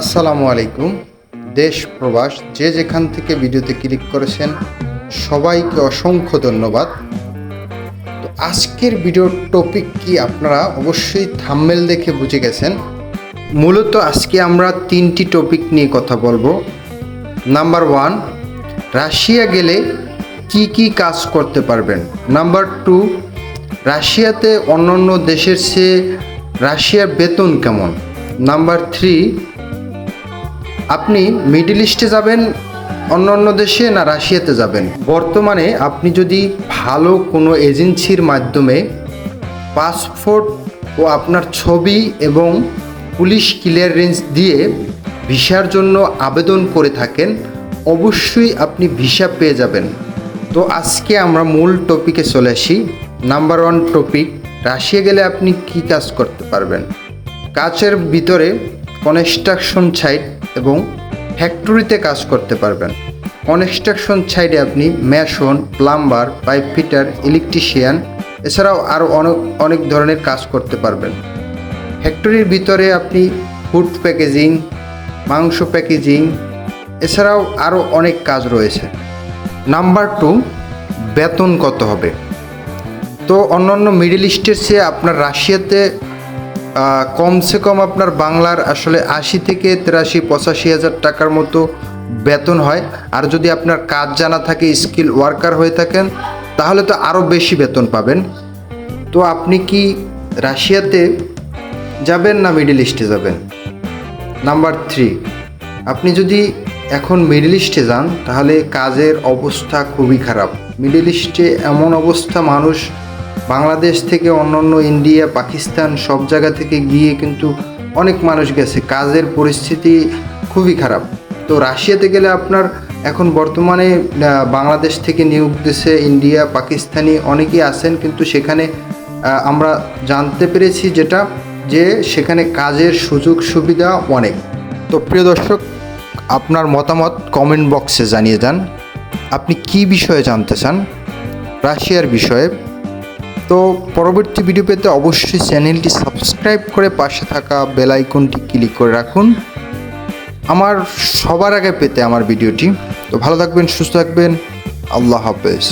আসসালামু আলাইকুম। দেশ, প্রবাস, যে যেখান থেকে ভিডিওতে ক্লিক করেছেন, সবাইকে অসংখ্য ধন্যবাদ। তো আজকের ভিডিওর টপিক কি আপনারা অবশ্যই থাম্মেল দেখে বুঝে গেছেন। মূলত আজকে আমরা তিনটি টপিক নিয়ে কথা বলব। নাম্বার ওয়ান রাশিয়া গেলে কি কি কাজ করতে পারবেন? নাম্বার টু রাশিয়াতে অন্যান্য দেশের চেয়ে রাশিয়ার বেতন কেমন? নাম্বার থ্রি আপনি মিডল ইস্টে যাবেন, অন্য অন্য দেশে না রাশিয়াতে যাবেন? বর্তমানে আপনি যদি ভালো কোনো এজেন্সির মাধ্যমে পাসপোর্ট ও আপনার ছবি এবং পুলিশ ক্লিয়ারেন্স দিয়ে ভিসার জন্য আবেদন করে থাকেন, অবশ্যই আপনি ভিসা পেয়ে যাবেন। তো আজকে আমরা মূল টপিকে চলে আসি। নাম্বার ওয়ান টপিক রাশিয়া গেলে আপনি কি কাজ করতে পারবেন? কাজের ভিতরে কনস্ট্রাকশন সাইট এবং ফ্যাক্টরিতে কাজ করতে পারবেন। কনস্ট্রাকশন সাইডে আপনি mason plumber, pipe fitter, electrician এছাড়াও আরও অনেক অনেক ধরনের কাজ করতে পারবেন। ফ্যাক্টরির ভিতরে আপনি ফুড প্যাকেজিং, মাংস প্যাকেজিং এছাড়াও আরও অনেক কাজ রয়েছে। নাম্বার টু, বেতন কত হবে? তো অন্যান্য মিডল ইস্টের চেয়ে আপনার রাশিয়াতে কমসে কম আপনার বাংলার আসলে আশি থেকে তিরাশি, পঁচাশি হাজার টাকার মতো বেতন হয়। আর যদি আপনার কাজ জানা থাকে স্কিল ওয়ার্কার হয়ে থাকেন, তাহলে তো আরও বেশি বেতন পাবেন। তো আপনি কি রাশিয়াতে যাবেন না মিডল ইস্টে যাবেন? নাম্বার থ্রি, আপনি যদি এখন মিডল ইস্টে যান, তাহলে কাজের অবস্থা খুবই খারাপ। মিডল ইস্টে এমন অবস্থা, মানুষ বাংলাদেশ থেকে অন্যান্য ইন্ডিয়া, পাকিস্তান সব জায়গা থেকে গিয়ে কিন্তু অনেক মানুষ গেছে। কাজের পরিস্থিতি খুবই খারাপ। তো রাশিয়াতে গেলে আপনার এখন বর্তমানে বাংলাদেশ থেকে নিয়োগ দিছে ইন্ডিয়া, পাকিস্তানি অনেকেই আছেন কিন্তু সেখানে আমরা জানতে পেরেছি যেটা, যে সেখানে কাজের সুযোগ সুবিধা অনেক। তো প্রিয় দর্শক, আপনার মতামত কমেন্ট বক্সে জানিয়ে যান আপনি কি বিষয়ে জানতে চান? রাশিয়ার বিষয়ে। তো পরবর্তী ভিডিও পেতে অবশ্যই চ্যানেলটি সাবস্ক্রাইব করে পাশে থাকা বেল আইকনটি ক্লিক করে রাখুন। আমার সবার আগে পেতে আমার ভিডিওটি তো ভালো থাকবেন, সুস্থ থাকবেন। আল্লাহ হাফেজ।